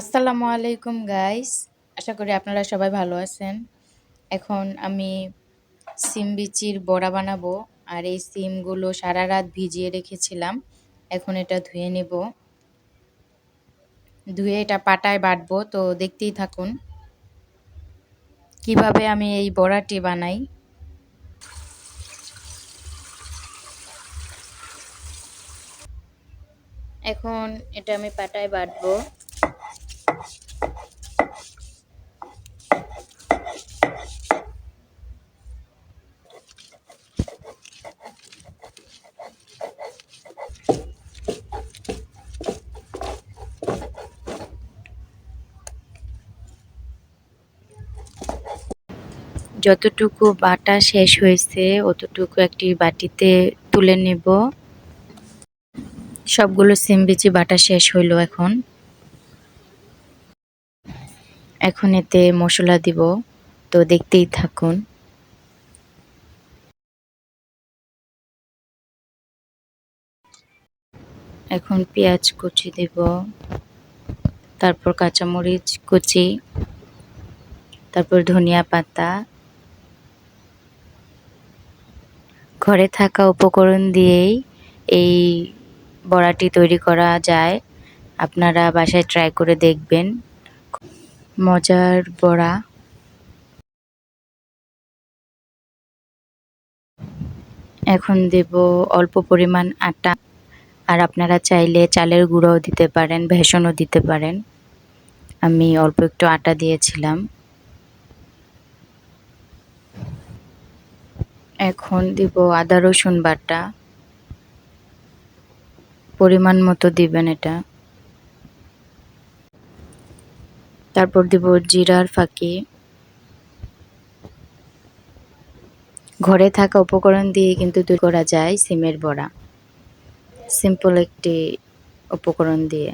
আসসালামু আলাইকুম গাইস আশা করি আপনারা সবাই ভালো আছেন। এখন আমি সিম বিচির বড়া বানাবো, আর এই সিমগুলো সারা রাত ভিজিয়ে রেখেছিলাম। এখন এটা ধুয়ে নেব। ধুয়ে এটা পাটায় বাটবো, তো দেখতেই থাকুন কীভাবে আমি এই বড়াটি বানাই। এখন এটা আমি পাটায় বাটবো। যতটুকু বাটা শেষ হয়েছে, অতটুকু একটি বাটিতে তুলে নেব। সবগুলো সিম বিচি বাটা শেষ হইল এখন। এখন এতে মশলা দিব, তো দেখতেই থাকুন। এখন পেঁয়াজ কুচি দেব, তারপর কাঁচামরিচ কুচি, তারপর ধনিয়া পাতা ঘরে থাকা উপকরণ দিয়েই এই বড়াটি তৈরি করা যায়। আপনারা বাসায় ট্রাই করে দেখবেন। মজার বড়া। এখন দেব অল্প পরিমাণ আটা। আর আপনারা চাইলে চালের গুঁড়োও দিতে পারেন, ভেষণও দিতে পারেন। আমি অল্প একটু আটা দিয়েছিলাম। এখন দিব আদা রসুন বাটা। পরিমাণ মতো দিবেন এটা। তারপর দিব জিরার ফাঁকি। ঘরে থাকা উপকরণ দিয়ে কিন্তু তৈরি করা যায় সিমের বড়া। সিম্পল একটি উপকরণ দিয়ে।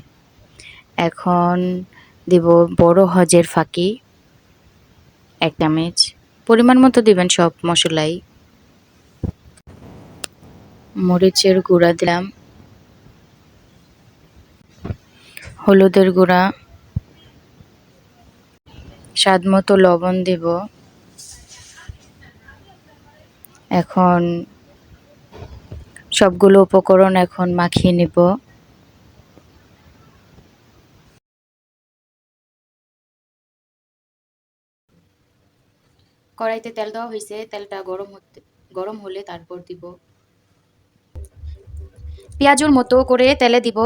এখন দিব বড় হজের ফাঁকি, এক চামচ। পরিমাণ মতো দিবেন সব মশলাই। মরিচের গুঁড়া দিলাম। হলুদের গুঁড়া। স্বাদ মতো লবণ দিব। এখন সবগুলো উপকরণ এখন মাখিয়ে নিব। কড়াইতে তেল দেওয়া হয়েছে, তেলটা গরম হতে গরম হলে তারপর দিব। পেঁয়াজুর মতো করে তেলে দিব।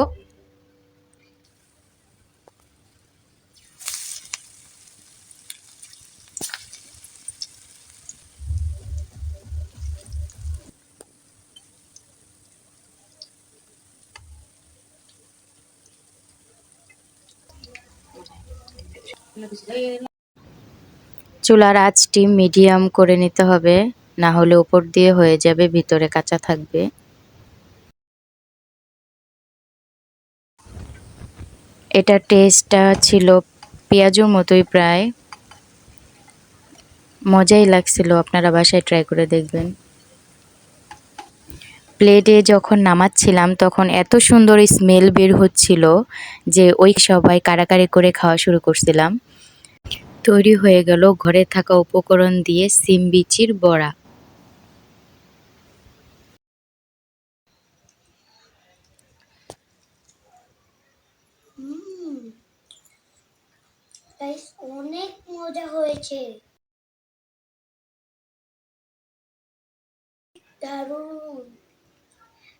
চুলার আঁচটি মিডিয়াম করে নিতে হবে, না হলে উপর দিয়ে হয়ে যাবে, ভিতরে কাঁচা থাকবে। এটা টেস্টটা ছিল পেঁয়াজুর মতোই প্রায়। মজাই লাগছিল, আপনারা বাসায় ট্রাই করে দেখবেন। প্লেটে যখন নামাচ্ছিলাম, তখন এত সুন্দর স্মেল বের হচ্ছিল যে ওই সবাই কারাকারি করে খাওয়া শুরু করছিলাম। তৈরি হয়ে গেল ঘরে থাকা উপকরণ দিয়ে সিম বিচির বড়া। অনেক মজা হয়েছে। দারুণ।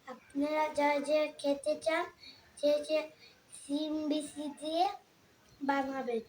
আপনারা যা যা খেতে চান সে যে সিম বিসি দিয়ে বানাবেন।